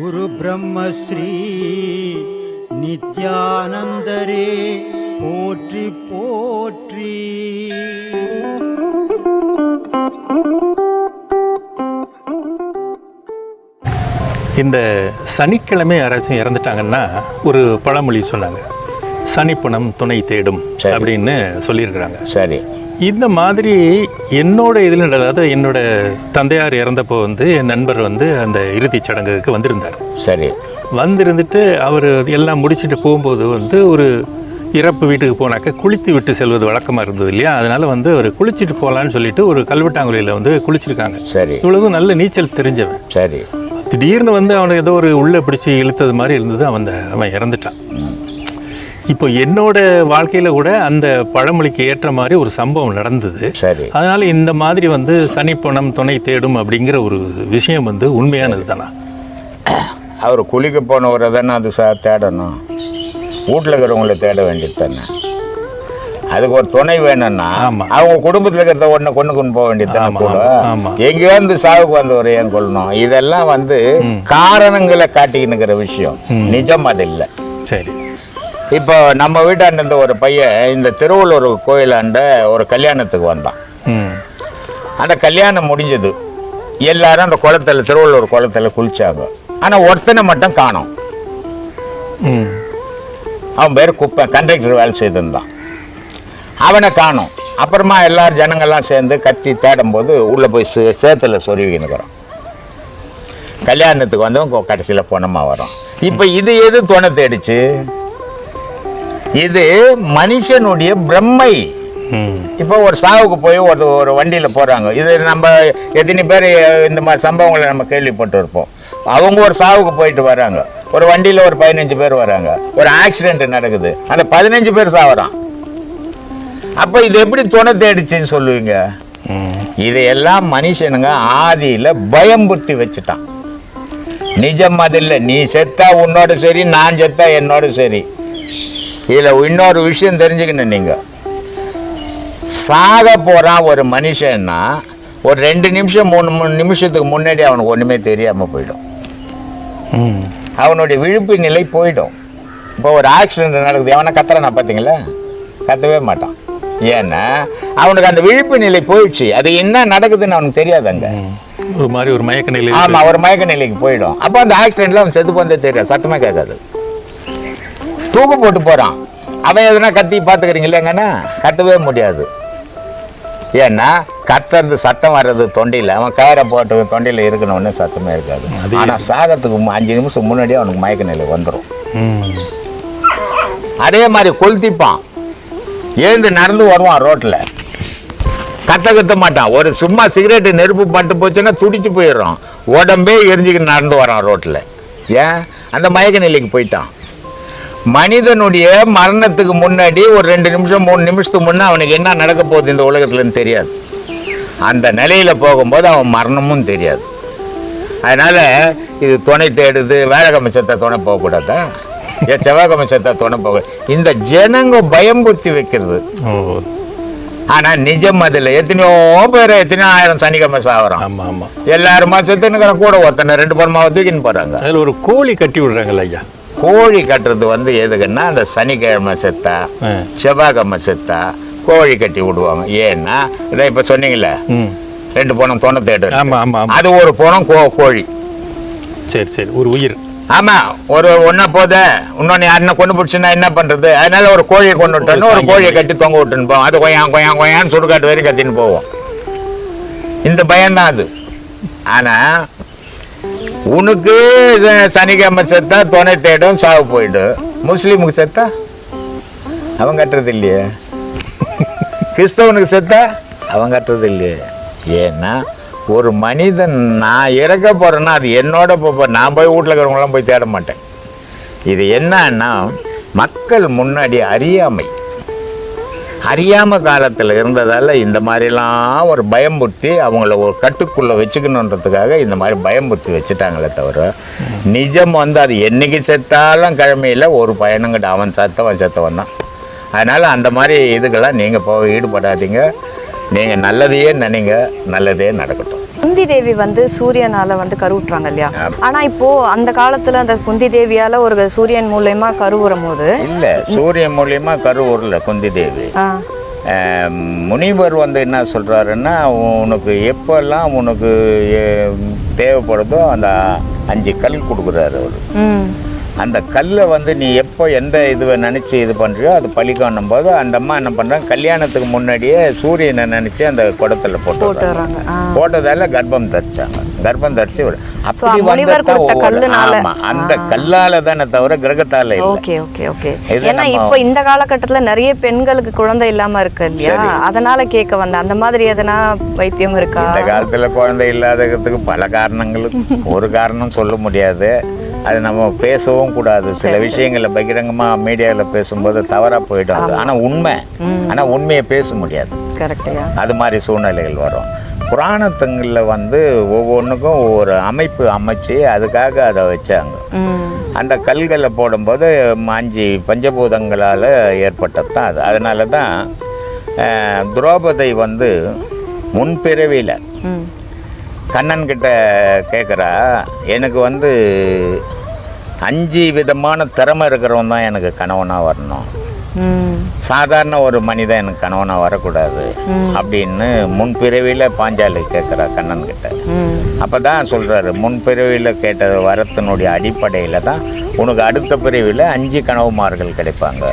குரு பிரம்மஸ்ரீ நித்யானந்தரே போற்றி போற்றி. இந்த சனிக்கிழமை யாராச்சும் இறந்துட்டாங்கன்னா ஒரு பழமொழி சொன்னாங்க. சனிப்பணம் துணை தேடும். அப்படின்னு சொல்லியிருக்கிறாங்க. சரி. இந்த மாதிரி என்னோட இதில் அதாவது என்னோட தந்தையார் இறந்தப்போ வந்து என் நண்பர் வந்து அந்த இறுதிச் சடங்குக்கு வந்திருந்தார். சரி. வந்திருந்துட்டு அவர் எல்லாம் முடிச்சுட்டு போகும்போது வந்து ஒரு இறப்பு வீட்டுக்கு போனாக்க குளித்து விட்டு செல்வது வழக்கமாக இருந்தது இல்லையா? அதனால வந்து அவர் குளிச்சுட்டு போகலான்னு சொல்லிட்டு ஒரு கல்வெட்டாங்குழியில் வந்து குளிச்சிருக்காங்க. சரி. இவ்வளவு நல்ல நீச்சல் தெரிஞ்சவன். சரி. திடீர்னு வந்து அவனை ஏதோ ஒரு உள்ளே பிடிச்சி இழுத்தது மாதிரி இருந்தது. அவன் அவன் இறந்துட்டான். இப்போ என்னோட வாழ்க்கையில் கூட அந்த பழமொழிக்கு ஏற்ற மாதிரி ஒரு சம்பவம் நடந்தது. சரி. அதனால இந்த மாதிரி வந்து சனிப்பணம் துணை தேடும் அப்படிங்கிற ஒரு விஷயம் வந்து உண்மையானது தானா? அவர் குளிக்க போனவரை தானே அது சார் தேடணும். வீட்டில் இருக்கிறவங்கள தேட வேண்டியது தானே. அதுக்கு ஒரு துணை வேணும்னா. அவங்க குடும்பத்தில் இருக்கிறத ஒன்று கொண்டு கொண்டு போக வேண்டியது தானே கூட. எங்கேயோ இருந்து சாவுக்கு வந்தவர் ஏன் கொள்ளணும்? இதெல்லாம் வந்து காரணங்களை காட்டிக்கினுக்கிற விஷயம். நிஜம் அது இல்லை. சரி. இப்போ நம்ம வீட்டாண்ட இருந்த ஒரு பையன் இந்த திருவள்ளூர் கோயிலாண்ட ஒரு கல்யாணத்துக்கு வந்தான். அந்த கல்யாணம் முடிஞ்சது. எல்லாரும் அந்த குளத்துல திருவள்ளூர் குளத்துல குளிச்சாங்க. ஆனால் ஒருத்தனை மட்டும் காணோம். அவன் பேர் குப்பை கண்டக்டர் வேலை செய்திருந்தான். அவனை காணோம். அப்புறமா எல்லாரும் ஜனங்கள்லாம் சேர்ந்து கத்தி தேடும்போது உள்ளே போய் சே சேத்துல சொருவிக்கினுக்குறோம் கல்யாணத்துக்கு வந்தவன் கடைசியில் பொணமாக வரும் இப்போ இது எது துணை தேடிச்சு? இது மனுஷனுடைய பிரம்மை. இப்போ ஒரு சாவுக்கு போய் ஒரு ஒரு வண்டியில் போகிறாங்க இது நம்ம எத்தனை பேர் இந்த மாதிரி சம்பவங்களை நம்ம கேள்விப்பட்டு இருப்போம் அவங்க ஒரு சாவுக்கு போயிட்டு வராங்க. ஒரு வண்டியில் ஒரு பதினஞ்சு பேர் வராங்க. ஒரு ஆக்சிடென்ட் நடக்குது. அந்த பதினஞ்சு பேர் சாவறான். அப்போ இது எப்படி துணை தேடிச்சுன்னு சொல்லுவீங்க? இதையெல்லாம் மனுஷனுங்க ஆதியில் பயம்புத்தி வச்சுட்டான். நிஜம் அது இல்லை. நீ செத்தா உன்னோட சரி நான் செத்தா என்னோட சரி. இதில் இன்னொரு விஷயம் தெரிஞ்சுக்கணும் நீங்கள் சாக போகிறான் ஒரு மனுஷன்னா ஒரு ரெண்டு நிமிஷம் மூணு மூணு நிமிஷத்துக்கு முன்னாடி அவனுக்கு ஒன்றுமே தெரியாமல் போயிடும். அவனுடைய விழிப்பு நிலை போயிடும். இப்போ ஒரு ஆக்சிடென்ட் நடக்குது. எவனை கத்துறானா பார்த்தீங்களா கத்தவே மாட்டான். ஏன்னா அவனுக்கு அந்த விழிப்பு நிலை போயிடுச்சு. அது என்ன நடக்குதுன்னு அவனுக்கு தெரியாது அங்க ம். ஒரு மாதிரி ஒரு மயக்க நிலை ஆமா ஒரு மயக்க நிலைக்கு போயிடும். அப்போ அந்த ஆக்சிடென்ட்ல அவன் செத்து போனதே தெரியாது. சத்தமே கேட்காது. தூக்கு போட்டு போறான். அவன் எதுனா கத்தி பார்த்துக்கிறீங்களா எங்கன்னா? கத்தவே முடியாது. ஏன்னா கத்துறது சத்தம் வர்றது தொண்டையில். அவன் கயிறை போட்டு தொண்டையில் இருக்கணும்னு சத்தமே இருக்காது. ஆனால் சாகத்துக்கு மு- அஞ்சு நிமிஷம் முன்னாடியே அவனுக்கு மயக்க நிலை வந்துடும் அதே மாதிரி கொளுத்திப்பான். எழுந்து நடந்து வருவான் ரோட்டில் கத்த கத்த மாட்டான். ஒரு சும்மா சிகரெட்டு நெருப்பு பட்டு போச்சுன்னா துடிச்சு போயிடுறான். உடம்பே எரிஞ்சுக்கிட்டு நடந்து வரான் ரோட்டில் ஏன்? அந்த மயக்க நிலைக்கு போயிட்டான். மனிதனுடைய மரணத்துக்கு முன்னாடி ஒரு ரெண்டு நிமிஷம் மூணு நிமிஷத்துக்கு முன்னே அவனுக்கு என்ன நடக்க போகுது இந்த உலகத்துலன்னு தெரியாது. அந்த நிலையில் போகும்போது அவன் மரணமும் தெரியாது. அதனால் இது துணை தேடுது வேலைக்கிழமை செத்தா துணை போகக்கூடாதா? ஏன் செவ்வாய்க்கிழமை செத்தா துணை போக இந்த ஜனங்க பயம்புத்தி வைக்கிறது. ஆனால் நிஜம் அதில். எத்தனையோ பேர் எத்தனையோ ஆயிரம் சனிக்கிழமை சாகுறான் ஆமாம் ஆமாம் எல்லாருமா செத்துனுக்கிற கூட ஒருத்தனை ரெண்டு பொருமா தூக்கின்னு போகிறாங்க அதில் ஒரு கோழி கட்டி விடுறாங்கல்ல ஐயா. கோழி கட்டுறது வந்து எதுக்குன்னா அந்த சனிக்கிழமை செத்தா செவ்வாய்க்கிழமை செத்தா கோழி கட்டி விடுவாங்க. ஏன்னா இதை இப்போ சொன்னீங்களே ம். ரெண்டு பணம் தொண்ணூத்தி தேடு ஆமாம் ஆமாம் ஆமாம் அது ஒரு பணம் கோ கோழி. சரி சரி ஒரு உயிர். ஆமா ஒரு ஒன்னா போத இன்னொன்னு யாருன்னா கொண்டு பிடிச்சுன்னா என்ன பண்றது? அதனால ஒரு கோழியை கொண்டு விட்டோன்னு ஒரு கோழியை கட்டி தொங்க விட்டுன்னு போவோம். அது கொய்யான் கொய்யான் கொய்யான்னு சுடுகாட்டு வரைக்கும் கத்தின்னு போவோம். இந்த பயம்தான் அது. ஆனா உனக்கு சனிக்கிழமை செத்தா துணை தேடும் சாவு போயிடும் முஸ்லீமுக்கு செத்தா? அவன் கட்டுறது இல்லையே. கிறிஸ்தவனுக்கு செத்தா? அவன் கட்டுறது இல்லையே. ஏன்னா ஒரு மனிதன் நான் இறக்க போகிறேன்னா அது என்னோட போப்ப நான் போய் வீட்டில் இருக்கிறவங்களாம் போய் தேட மாட்டேன். இது என்னன்னா மக்கள் முன்னாடி அறியாமை. அறியாம காலத்தில் இருந்ததால் இந்த மாதிரிலாம் ஒரு பயம்புத்தி அவங்கள ஒரு கட்டுக்குள்ளே வச்சுக்கணுன்றதுக்காக இந்த மாதிரி பயம்புத்தி வச்சுட்டாங்களே தவிர நிஜம் வந்து அது என்றைக்கு செத்தாலும் கிழமையில் ஒரு பயணங்கிட்ட அவன் செத்தவன் செத்தவன் தான். அதனால் அந்த மாதிரி இதுக்கெல்லாம் நீங்கள் போக ஈடுபடாதீங்க. நீங்கள் நல்லதையே நினைங்க நல்லதே நடக்கட்டும். குந்தி தேவி வந்து சூரியனால வந்து கருவுற்றாங்க இல்லையா? ஆனா இப்போ அந்த காலத்துல அந்த குந்தி தேவியால ஒரு சூரியன் மூலயமா கருவுறும் போது இல்லை சூரியன் மூலியமா கருவூரில் குந்தி தேவி முனிவர் வந்து என்ன சொல்கிறாருன்னா உனக்கு எப்போல்லாம் உனக்கு தேவைப்படுதோ அந்த அஞ்சு கல் கொடுக்குறாரு அவர். அந்த கல்லை வந்து நீ எப்போ எந்த இதுவை நினச்சி இது பண்ணுறியோ அது பழிக்கணும் போது அந்த அம்மா என்ன பண்ணுறாங்க கல்யாணத்துக்கு முன்னாடியே சூரியனை நினச்சி அந்த குடத்துல போட்டு. போட்டதால கர்ப்பம் தரிச்சாங்க. கர்ப்பம் தரிச்சு. அப்படி வந்தா அந்த கல்லால தானே தவிர கிரகத்தால ஓகே ஓகே ஓகே. ஏன்னா இப்போ இந்த காலகட்டத்துல நிறைய பெண்களுக்கு குழந்தை இல்லாம இருக்கு இல்லையா? அதனால கேட்க வந்தேன். அந்த மாதிரி எதனா வைத்தியம் இருக்கா? இந்த காலத்துல குழந்தை இல்லாததுக்கு பல காரணங்கள். ஒரு காரணம் சொல்ல முடியாது. அது நம்ம பேசவும் கூடாது. சில விஷயங்களை பகிரங்கமா மீடியாவில் பேசும்போது தவறா போயிடும் அது. ஆனா உண்மை. ஆனா உண்மையை பேச முடியாது. அது மாதிரி சூழ்நிலைகள் வரும். புராணத்துங்களில் வந்து ஒவ்வொன்றுக்கும் ஒவ்வொரு அமைப்பு அமைச்சு அதுக்காக அதை வச்சாங்க. அந்த கல்களை போடும்போது அஞ்சு பஞ்சபூதங்களால் ஏற்பட்டது தான் அது. அதனால தான் துரோபதை வந்து முன்பிறவியில் கண்ணன் கிட்ட கேட்குறா எனக்கு வந்து அஞ்சு விதமான திறமை இருக்கிறவன் தான் எனக்கு கணவனாக வரணும். சாதாரண ஒரு மனிதன் எனக்கு கணவனாக வரக்கூடாது அப்படின்னு முன்பிறவியில் பாஞ்சாலி கேட்குறா கண்ணன் கிட்ட அப்போ தான் சொல்கிறாரு முன்பிறவியில் கேட்ட வரத்தினுடைய அடிப்படையில் தான் உனக்கு அடுத்த பிறவியில் அஞ்சு கனவுமார்கள் கிடைப்பாங்க.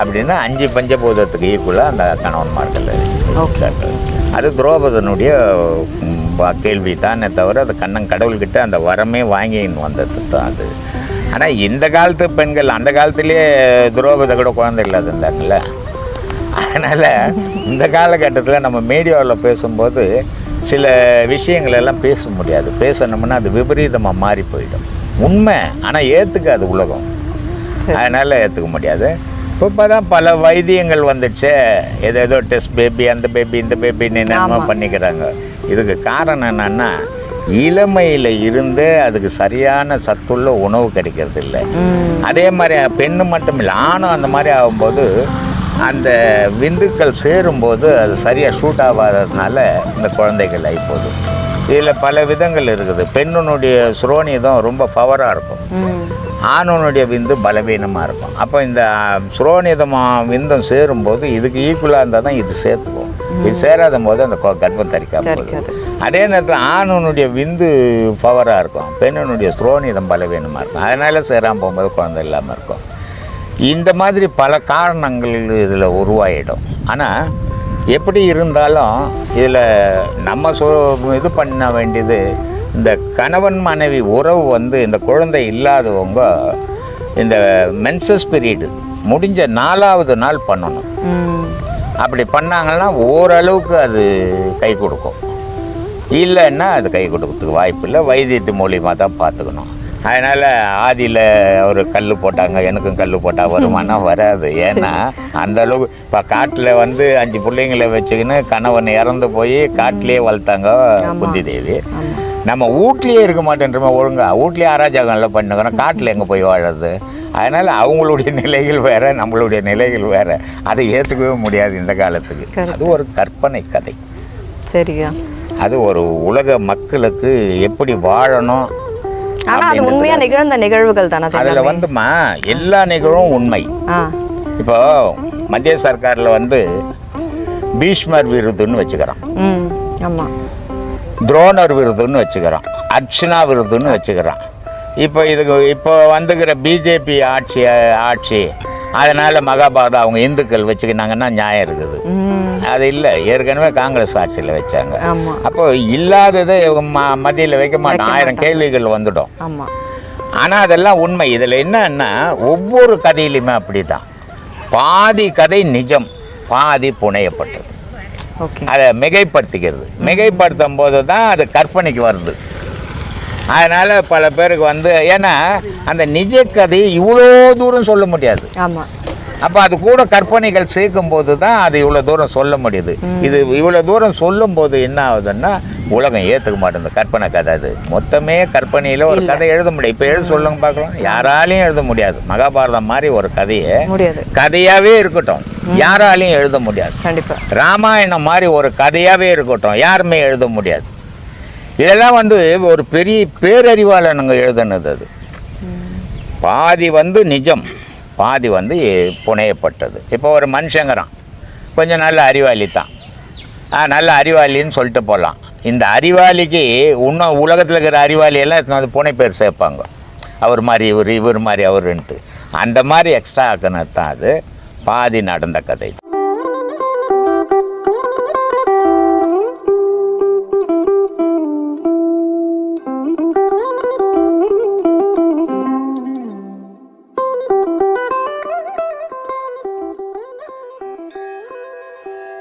அப்படின்னு அஞ்சு பஞ்சபூதத்துக்கு ஈக்குவலாக அந்த கணவன்மார்கள். அது துரோபதனுடைய கேள்வி தானே தவிர அது கண்ணன் கடவுள்கிட்ட அந்த வரமே வாங்கின்னு வந்தது தான் அது. ஆனால் இந்த காலத்து பெண்கள் அந்த காலத்திலேயே துரோபத கூட குழந்தை இல்லாத இருந்தாங்கல்ல. அதனால் இந்த காலகட்டத்தில் நம்ம மீடியாவில் பேசும்போது சில விஷயங்கள் எல்லாம் பேச முடியாது. பேசணும்னா அது விபரீதமாக மாறி போயிடும். உண்மை ஆனால் ஏற்றுக்காது உலகம். அதனால் ஏற்றுக்க முடியாது. இப்போ தான் பல வைத்தியங்கள் வந்துடுச்சே. ஏதோ ஏதோ டெஸ்ட் பேபி அந்த பேபி இந்த பேபின்னு என்னென்னமோ பண்ணிக்கிறாங்க. இதுக்கு காரணம் என்னன்னா இளமையில் இருந்து அதுக்கு சரியான சத்துள்ள உணவு கிடைக்கிறது இல்லை. அதே மாதிரி பெண்ணு மட்டும் இல்லை ஆணும் அந்த மாதிரி ஆகும்போது அந்த விந்துக்கள் சேரும்போது அது சரியாக ஷூட் ஆகாததுனால இந்த குழந்தைகள் ஆகி போகுது. இதில் பல விதங்கள் இருக்குது. பெண்ணுனுடைய சுரோனிதம் ரொம்ப பவராக இருக்கும். ம். ஆணவனுடைய விந்து பலவீனமாக இருக்கும். அப்போ இந்த சுரோனிதமா விந்தம் சேரும்போது இதுக்கு ஈக்குவலாக இருந்தால் தான் இது சேர்த்துக்கும். இது சேராத போது அந்த கர்ப்பம் தரிக்காது. அதே நேரத்தில் ஆணவனுடைய விந்து பவராக இருக்கும் பெண்ணனுடைய சுரோனிதம் பலவீனமாக இருக்கும். அதனால் சேராமல் போகும்போது குழந்தை இல்லாமல் இருக்கும். இந்த மாதிரி பல காரணங்கள் இதில் உருவாயிடும். ஆனால் எப்படி இருந்தாலும் இதில் நம்ம சொ இது பண்ண வேண்டியது இந்த கணவன் மனைவி உறவு வந்து இந்த குழந்தை இல்லாதவங்க இந்த மென்சஸ் பீரியடு முடிஞ்ச நாலாவது நாள் பண்ணணும். அப்படி பண்ணாங்கன்னா ஓரளவுக்கு அது கை கொடுக்கும். இல்லைன்னா அது கை கொடுக்கறதுக்கு வாய்ப்பு இல்லை வைத்தியத்து மூலியமாக தான் பார்த்துக்கணும். அதனால் ஆதியில் ஒரு கல் போட்டாங்க எனக்கும் கல் போட்டால் வருமானா வராது. ஏன்னா அந்த அளவுக்கு இப்போ காட்டில் வந்து அஞ்சு பிள்ளைங்களை வச்சுக்கின்னு கணவன் இறந்து போய் காட்டிலே வளர்த்தாங்க குந்தி தேவி. நம்ம வீட்லேயே இருக்க மாட்டேன்றமே ஒழுங்கா? வீட்லேயே அராஜகம்லாம் பண்ணுக்கிறோம் காட்டில் எங்கே போய் வாழறது? அதனால் அவங்களுடைய நிலைகள் வேற நம்மளுடைய நிலைகள் வேற. அதை ஏற்றுக்கவே முடியாது இந்த காலத்துக்கு. அது ஒரு கற்பனை கதை. சரியா அது ஒரு உலக மக்களுக்கு எப்படி வாழணும் ஆனா அது அப்படின்றதுல- உண்மையா நிகழ்ந்த நிகழ்வுகள் தானே அது அதில்? வந்துமா எல்லா நிகழும் உண்மை. இப்போ மத்திய சர்க்காரில் வந்து பீஷ்மர் விருதுன்னு வச்சுக்கிறான். ம் ஆமா. துரோணர் விருதுன்னு வச்சுக்கிறான். அர்ச்சனா விருதுன்னு வச்சுக்கிறான். இப்போ இதுக்கு இப்போ வந்துக்கிற பிஜேபி ஆட்சி ஆட்சி அதனால் மகாபாரதம் அவங்க இந்துக்கள் வச்சுக்கினாங்கன்னா நியாயம் இருக்குது. அது இல்லை. ஏற்கனவே காங்கிரஸ் ஆட்சியில் வச்சாங்க. அப்போ இல்லாததை ம மத்தியில் வைக்க மாட்டோம். ஆயிரம் கேள்விகள் வந்துடும். ஆனால் அதெல்லாம் உண்மை. இதில் என்னன்னா ஒவ்வொரு கதையிலுமே அப்படி தான் பாதி கதை நிஜம் பாதி புனையப்பட்டது. அதை மிகைப்படுத்திக்கிறது. மிகைப்படுத்தும் போது தான் அது கற்பனைக்கு வருது. அதனால் பல பேருக்கு வந்து ஏன்னா அந்த நிஜ கதை இவ்வளோ தூரம் சொல்ல முடியாது. அப்போ அது கூட கற்பனைகள் சேர்க்கும் போது தான் அது இவ்வளோ தூரம் சொல்ல முடியுது. இது இவ்வளோ தூரம் சொல்லும் போது என்ன ஆகுதுன்னா உலகம் ஏற்றுக்க மாட்டேங்குது. கற்பனை கதை அது. மொத்தமே கற்பனையில் ஒரு கதை எழுத முடியும். இப்போ எழுத சொல்லுங்க பார்க்கலாம். யாராலையும் எழுத முடியாது. மகாபாரதம் மாதிரி ஒரு கதையை முடியாது. கதையாகவே இருக்கட்டும். யாராலையும் எழுத முடியாது. ராமாயணம் மாதிரி ஒரு கதையாகவே இருக்கட்டும். யாருமே எழுத முடியாது. இதெல்லாம் வந்து ஒரு பெரிய பேரறிவாளனுங்க எழுதுனது அது. பாதி வந்து நிஜம் பாதி வந்து புனையப்பட்டது. இப்போ ஒரு மனுஷங்கிறான். கொஞ்சம் நல்ல அறிவாளி தான். ஆ நல்ல அறிவாளின்னு சொல்லிட்டு போகலாம் இந்த அறிவாளிக்கு இன்னும் உலகத்தில் இருக்கிற அறிவாளி எல்லாம் புனை பேர் சேர்ப்பாங்க. அவர் மாதிரி இவர் இவர் மாதிரி அவருன்ட்டு. அந்த மாதிரி எக்ஸ்ட்ரா ஆக்கினது தான் அது. பாதி நடந்த கதை.